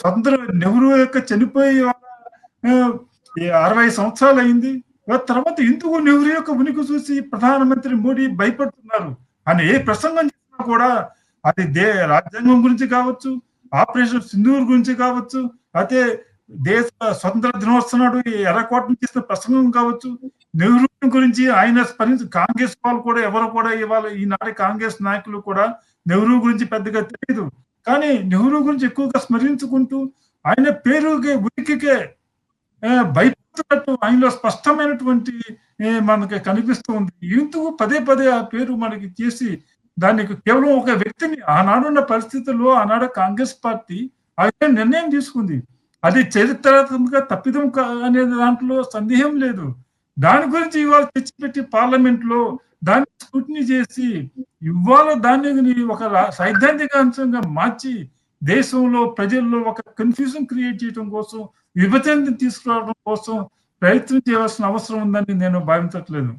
స్వతంత్ర నెహ్రూ యొక్క చనిపోయి అరవై సంవత్సరాలు అయింది. తర్వాత ఎందుకు నెహ్రూ యొక్క ఉనికి చూసి ప్రధానమంత్రి మోడీ భయపడుతున్నారు అని ఏ ప్రసంగం చేసినా కూడా అది దే రాజ్యాంగం గురించి కావచ్చు ఆపరేషన్ సింధూర్ గురించి కావచ్చు అయితే దేశ స్వతంత్ర దినోత్సవం నాడు ఈ ఎర్రకోట చేసిన ప్రసంగం కావచ్చు. నెహ్రూ గురించి ఆయన స్మరించి కాంగ్రెస్ వాళ్ళు కూడా ఎవరు కూడా ఇవాళ ఈనాటి కాంగ్రెస్ నాయకులు కూడా నెహ్రూ గురించి పెద్దగా తెలియదు కానీ నెహ్రూ గురించి ఎక్కువగా స్మరించుకుంటూ ఆయన పేరుకి ఉనికికే భయపడుతున్నట్టు ఆయనలో స్పష్టమైనటువంటి మనకి కనిపిస్తూ ఉంది. ఎందుకు పదే పదే ఆ పేరు మనకి చేసి దానికి కేవలం ఒక వ్యక్తిని ఆనాడున్న పరిస్థితుల్లో ఆనాడు కాంగ్రెస్ పార్టీ ఆయన నిర్ణయం తీసుకుంది. అది చరిత్రాత్మక తప్పిదం అనే దాంట్లో సందేహం లేదు. దాని గురించి ఇవాళ తెచ్చిపెట్టి పార్లమెంట్లో దాన్ని స్క్రూటినీ చేసి ఇవాళ దాన్ని ఒక సైద్ధాంతిక అంశంగా మార్చి దేశంలో ప్రజల్లో ఒక కన్ఫ్యూజన్ క్రియేట్ చేయడం కోసం విభజన తీసుకురావడం కోసం ప్రయత్నం చేయాల్సిన అవసరం ఉందని నేను భావించట్లేదు.